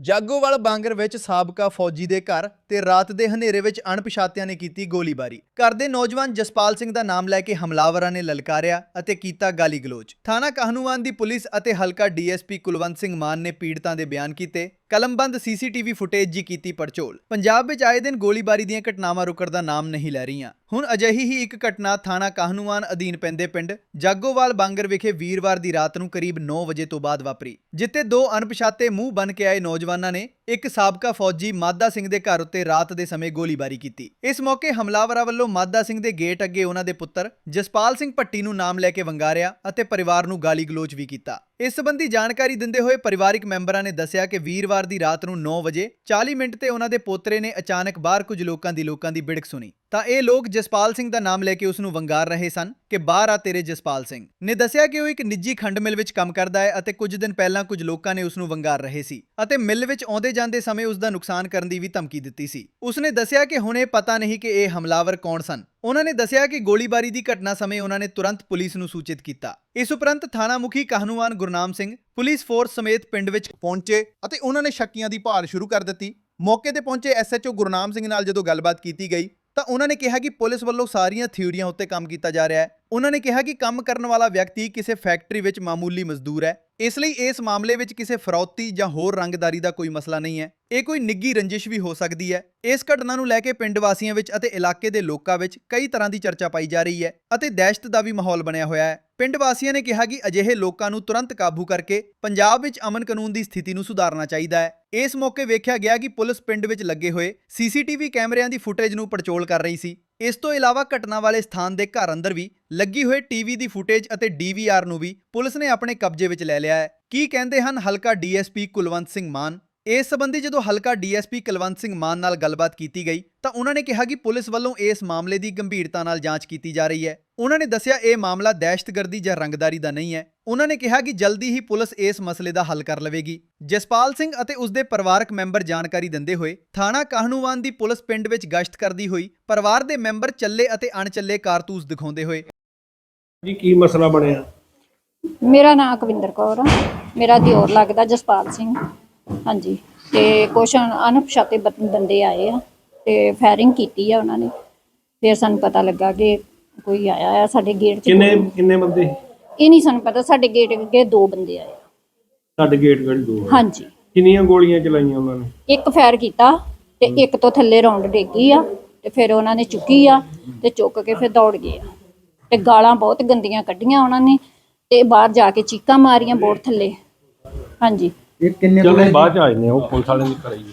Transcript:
ਜਾਗੋਵਾਲ ਬਾਂਗਰ ਵਿੱਚ ਸਾਬਕਾ ਫੌਜੀ ਦੇ ਘਰ ਤੇ ਰਾਤ ਦੇ ਹਨੇਰੇ ਵਿੱਚ ਅਣਪਛਾਤਿਆਂ ਨੇ ਕੀਤੀ ਗੋਲੀਬਾਰੀ। ਘਰ ਦੇ ਨੌਜਵਾਨ ਜਸਪਾਲ ਸਿੰਘ ਦਾ ਨਾਮ ਲੈ ਕੇ ਹਮਲਾਵਰਾਂ ਨੇ ਲਲਕਾਰਿਆ ਅਤੇ ਕੀਤਾ ਗਾਲੀ ਗਲੋਚ। ਥਾਣਾ ਕਾਹਨੂੰਵਾਨ ਦੀ ਪੁਲਿਸ ਅਤੇ ਹਲਕਾ ਡੀਐਸਪੀ ਕੁਲਵੰਤ ਸਿੰਘ ਮਾਨ ਨੇ ਪੀੜਤਾਂ ਦੇ ਬਿਆਨ ਕੀਤੇ ਕਲਮਬੰਦ ਸੀਸੀਟੀਵੀ ਫੁਟੇਜ ਜੀ ਕੀਤੀ ਪੜਚੋਲ। ਪੰਜਾਬ ਵਿੱਚ ਆਏ ਦਿਨ ਗੋਲੀਬਾਰੀ ਦੀਆਂ ਘਟਨਾਵਾਂ ਰੁਕਣ ਦਾ ਨਾਮ ਨਹੀਂ ਲੈ ਰਹੀਆਂ। ਹੁਣ ਅਜਿਹੀ ਹੀ ਇੱਕ ਘਟਨਾ ਥਾਣਾ ਕਾਹਨੂੰਵਾਨ ਅਧੀਨ ਪੈਂਦੇ ਪਿੰਡ ਜਾਗੋਵਾਲ ਬਾਂਗਰ ਵਿਖੇ ਵੀਰਵਾਰ ਦੀ ਰਾਤ ਨੂੰ ਕਰੀਬ 9 ਵਜੇ ਤੋਂ ਬਾਅਦ ਵਾਪਰੀ, ਜਿੱਥੇ ਦੋ ਅਣਪਛਾਤੇ ਮੂੰਹ ਬਨ ਕੇ ਆਏ ਨੌਜਵਾਨਾਂ ਨੇ ਇੱਕ ਸਾਬਕਾ ਫੌਜੀ ਮਾਦਾ ਸਿੰਘ ਦੇ ਘਰ ਉੱਤੇ ਰਾਤ ਦੇ ਸਮੇਂ ਗੋਲੀਬਾਰੀ ਕੀਤੀ। ਇਸ ਮੌਕੇ ਹਮਲਾਵਰਾਂ ਵੱਲੋਂ ਮਾਦਾ ਸਿੰਘ ਦੇ ਗੇਟ ਅੱਗੇ ਉਹਨਾਂ ਦੇ ਪੁੱਤਰ ਜਸਪਾਲ ਸਿੰਘ ਭੱਟੀ ਨੂੰ ਨਾਮ ਲੈ ਕੇ ਵੰਗਾਰਿਆ ਅਤੇ ਪਰਿਵਾਰ ਨੂੰ ਗਾਲੀ ਗਲੋਚ ਵੀ ਕੀਤਾ। ਇਸ ਸੰਬੰਧੀ ਜਾਣਕਾਰੀ ਦਿੰਦੇ ਹੋਏ ਪਰਿਵਾਰਿਕ ਮੈਂਬਰਾਂ ਨੇ ਦੱਸਿਆ ਕਿ ਵੀਰਵਾਰ ਦੀ ਰਾਤ ਨੂੰ 9 ਵਜੇ 40 ਮਿੰਟ ਤੇ ਉਹਨਾਂ ਦੇ ਪੋਤਰੇ ਨੇ ਅਚਾਨਕ ਬਾਹਰ ਕੁਝ ਲੋਕਾਂ ਦੀ ਲੋਕਾਂ ਦੀ ਬਿੜਕ ਸੁਣੀ। ਤਾਂ ਇਹ ਲੋਕ ਜਸਪਾਲ ਸਿੰਘ ਦਾ ਨਾਮ ਲੈ ਕੇ ਉਸ ਨੂੰ ਵੰਗਾਰ ਰਹੇ ਸਨ ਕਿ ਬਾਹਰ ਆ ਤੇਰੇ ਜਸਪਾਲ ਸਿੰਘ। ਨੇ ਦੱਸਿਆ ਕਿ ਉਹ ਇੱਕ ਨਿੱਜੀ ਖੰਡ ਮਿਲ ਵਿੱਚ ਕੰਮ ਕਰਦਾ ਹੈ ਅਤੇ ਕੁਝ ਦਿਨ ਪਹਿਲਾਂ ਕੁਝ ਲੋਕਾਂ ਨੇ ਉਸ ਨੂੰ ਵੰਗਾਰ ਰਹੇ ਸੀ ਅਤੇ ਮਿਲ ਵਿੱਚ ਆਉਂਦੇ ਜਾਂਦੇ ਸਮੇਂ ਉਸ ਦਾ ਨੁਕਸਾਨ ਕਰਨ ਦੀ ਵੀ ਧਮਕੀ ਦਿੱਤੀ ਸੀ। ਉਸ ਨੇ ਦੱਸਿਆ ਕਿ ਹੁਣ ਇਹ ਪਤਾ ਨਹੀਂ ਕਿ ਇਹ ਹਮਲਾਵਰ ਕੌਣ ਸਨ। ਉਹਨਾਂ ਨੇ ਦੱਸਿਆ ਕਿ ਗੋਲੀਬਾਰੀ ਦੀ ਘਟਨਾ ਸਮੇਂ ਉਹਨਾਂ ਨੇ ਤੁਰੰਤ ਪੁਲਿਸ ਨੂੰ ਸੂਚਿਤ ਕੀਤਾ। ਇਸ ਉਪਰੰਤ ਥਾਣਾ ਮੁਖੀ ਕਾਹਨੂੰਵਾਨ ਗੁਰਨਾਮ ਸਿੰਘ, ਪੁਲਿਸ ਫੋਰਸ ਸਮੇਤ ਪਿੰਡ ਵਿੱਚ ਪਹੁੰਚੇ ਅਤੇ ਉਹਨਾਂ ਨੇ ਸ਼ੱਕੀਆਂ ਦੀ ਭਾਲ ਸ਼ੁਰੂ ਕਰ ਦਿੱਤੀ। ਮੌਕੇ ਤੇ ਪਹੁੰਚੇ ਐਸਐਚਓ ਗੁਰਨਾਮ ਸਿੰਘ ਨਾਲ ਜਦੋਂ ਗੱਲਬਾਤ ਕੀਤੀ ਗਈ ਤਾਂ ਉਹਨਾਂ ਨੇ ਕਿਹਾ ਕਿ ਪੁਲਿਸ ਵੱਲੋਂ ਸਾਰੀਆਂ ਥਿਊਰੀਆਂ ਉੱਤੇ ਕੰਮ ਕੀਤਾ ਜਾ ਰਿਹਾ ਹੈ। ਉਹਨਾਂ ਨੇ ਕਿਹਾ ਕਿ ਕੰਮ ਕਰਨ ਵਾਲਾ ਵਿਅਕਤੀ ਕਿਸੇ ਫੈਕਟਰੀ ਵਿੱਚ ਮਾਮੂਲੀ ਮਜ਼ਦੂਰ ਹੈ। ਇਸ ਲਈ ਇਸ ਮਾਮਲੇ ਵਿੱਚ ਕਿਸੇ ਫਰੌਤੀ ਜਾਂ ਹੋਰ ਰੰਗਦਾਰੀ ਦਾ ਕੋਈ ਮਸਲਾ ਨਹੀਂ ਹੈ। ਇਹ ਕੋਈ ਨਿੱਗੀ ਰੰਜਿਸ਼ ਵੀ ਹੋ ਸਕਦੀ ਹੈ। ਇਸ ਘਟਨਾ ਨੂੰ ਲੈ ਕੇ ਪਿੰਡ ਵਾਸੀਆਂ ਵਿੱਚ ਅਤੇ ਇਲਾਕੇ ਦੇ ਲੋਕਾਂ ਵਿੱਚ ਕਈ ਤਰ੍ਹਾਂ ਦੀ ਚਰਚਾ ਪਾਈ ਜਾ ਰਹੀ ਹੈ ਅਤੇ ਦਹਿਸ਼ਤ ਦਾ ਵੀ ਮਾਹੌਲ ਬਣਿਆ ਹੋਇਆ ਹੈ। ਪਿੰਡ ਵਾਸੀਆਂ ਨੇ ਕਿਹਾ ਕਿ ਅਜਿਹੇ ਲੋਕਾਂ ਨੂੰ ਤੁਰੰਤ ਕਾਬੂ ਕਰਕੇ ਪੰਜਾਬ ਵਿੱਚ ਅਮਨ ਕਾਨੂੰਨ ਦੀ ਸਥਿਤੀ ਨੂੰ ਸੁਧਾਰਨਾ ਚਾਹੀਦਾ ਹੈ। ਇਸ ਮੌਕੇ ਵੇਖਿਆ ਗਿਆ ਕਿ ਪੁਲਿਸ ਪਿੰਡ ਵਿੱਚ ਲੱਗੇ ਹੋਏ ਸੀਸੀਟੀਵੀ ਕੈਮਰਿਆਂ ਦੀ ਫੁਟੇਜ ਨੂੰ ਪੜਚੋਲ ਕਰ ਰਹੀ ਸੀ। ਇਸ ਤੋਂ ਇਲਾਵਾ ਘਟਨਾ ਵਾਲੇ ਸਥਾਨ ਦੇ ਘਰ ਅੰਦਰ ਵੀ ਲੱਗੀ ਹੋਏ ਟੀਵੀ ਦੀ ਫੁਟੇਜ ਅਤੇ ਡੀਵੀਆਰ ਨੂੰ ਵੀ ਪੁਲਿਸ ਨੇ ਆਪਣੇ ਕਬਜ਼ੇ ਵਿੱਚ ਲੈ ਲਿਆ ਹੈ। ਕੀ ਕਹਿੰਦੇ ਹਨ ਹਲਕਾ ਡੀਐਸਪੀ ਕੁਲਵੰਤ ਸਿੰਘ ਮਾਨ? ਇਸ ਸੰਬੰਧੀ ਜਦੋਂ ਹਲਕਾ ਡੀਐਸਪੀ ਕੁਲਵੰਤ ਸਿੰਘ ਮਾਨ ਨਾਲ ਗੱਲਬਾਤ ਕੀਤੀ ਗਈ ਤਾਂ ਉਹਨਾਂ ਨੇ ਕਿਹਾ ਕਿ ਪੁਲਿਸ ਵੱਲੋਂ ਇਸ ਮਾਮਲੇ ਦੀ ਗੰਭੀਰਤਾ ਨਾਲ ਜਾਂਚ ਕੀਤੀ ਜਾ ਰਹੀ ਹੈ। ਉਹਨਾਂ ਨੇ ਦੱਸਿਆ ਇਹ ਮਾਮਲਾ ਦਹਿਸ਼ਤਗਰਦੀ ਜਾਂ ਰੰਗਦਾਰੀ ਦਾ ਨਹੀਂ ਹੈ। ਉਹਨਾਂ ਨੇ ਕਿਹਾ ਕਿ ਜਲਦੀ ਹੀ ਪੁਲਿਸ ਇਸ ਮਸਲੇ ਦਾ ਹੱਲ ਕਰ ਲਵੇਗੀ। ਜਸਪਾਲ ਸਿੰਘ ਅਤੇ ਉਸ ਦੇ ਪਰਿਵਾਰਕ ਮੈਂਬਰ ਜਾਣਕਾਰੀ ਦਿੰਦੇ ਹੋਏ ਥਾਣਾ ਕਾਹਨੂੰਵਾਨ ਦੀ ਪੁਲਿਸ ਪਿੰਡ ਵਿੱਚ ਗਸ਼ਤ ਕਰਦੀ ਹੋਈ ਪਰਿਵਾਰ ਦੇ ਮੈਂਬਰ ਚੱਲੇ ਅਤੇ ਅਣਚੱਲੇ ਕਾਰਤੂਸ ਦਿਖਾਉਂਦੇ ਹੋਏ। ਜੀ ਕੀ ਮਸਲਾ ਬਣਿਆ? ਮੇਰਾ ਨਾਮ ਅਕਵਿੰਦਰ ਕੌਰ ਆ। ਮੇਰਾ ਦਿਓਰ ਲੱਗਦਾ ਜਸਪਾਲ ਸਿੰਘ। ਹਾਂਜੀ। ਤੇ ਕੁਛ ਅਣ- ਅਣਪਛਾਤੇ ਬੰਦੇ ਆਏ ਆ। ਤੇ ਫਾਇਰਿੰਗ ਕੀਤੀ ਆ ਉਹਨਾਂ ਨੇ। ਫਿਰ ਸਾਨੂੰ ਪਤਾ ਲੱਗਾ ਕਿ ਕੋਈ ਆਇਆ ਆ ਸਾਡੇ ਗੇਟ 'ਚ ਕਿੰਨੇ ਕਿੰਨੇ ਬੰਦੇ? ਇਹ ਨਹੀਂ ਸਾਨੂੰ ਪਤਾ ਸਾਡੇ ਗੇਟ ਅੱਗੇ ਦੋ ਬੰਦੇ ਆਏ ਆ। ਸਾਡੇ ਗੇਟ ਗੜੀ ਦੋ ਹਾਂਜੀ। ਕਿੰਨੀਆਂ ਗੋਲੀਆਂ ਚਲਾਈਆਂ ਉਹਨਾਂ ਨੇ? ਇੱਕ ਫਾਇਰ ਕੀਤਾ ਤੇ ਇੱਕ ਤੋਂ ਥੱਲੇ ਰੌਂਡ ਡੇਗੀ ਆ ਤੇ ਫਿਰ ਉਹਨਾਂ ਨੇ ਚੁੱਕੀ ਆ ਤੇ ਚੁੱਕ ਕੇ ਫਿਰ ਦੌੜ ਗਏ ਆ। ਤੇ ਗਾਲਾਂ ਬਹੁਤ ਗੰਦੀਆਂ ਕੱਢੀਆਂ ਉਹਨਾਂ ਨੇ ਤੇ ਬਾਹਰ ਜਾ ਕੇ ਚੀਕਾਂ ਮਾਰੀਆਂ ਬੋਰਡ ਥੱਲੇ। ਹਾਂਜੀ। ਚਲੋ ਬਾਅਦ ਚ ਆ ਜਾਂਦੇ ਆ ਉਹ ਪੁਲਿਸ ਵਾਲਿਆਂ ਦੀ ਕਰਾਈ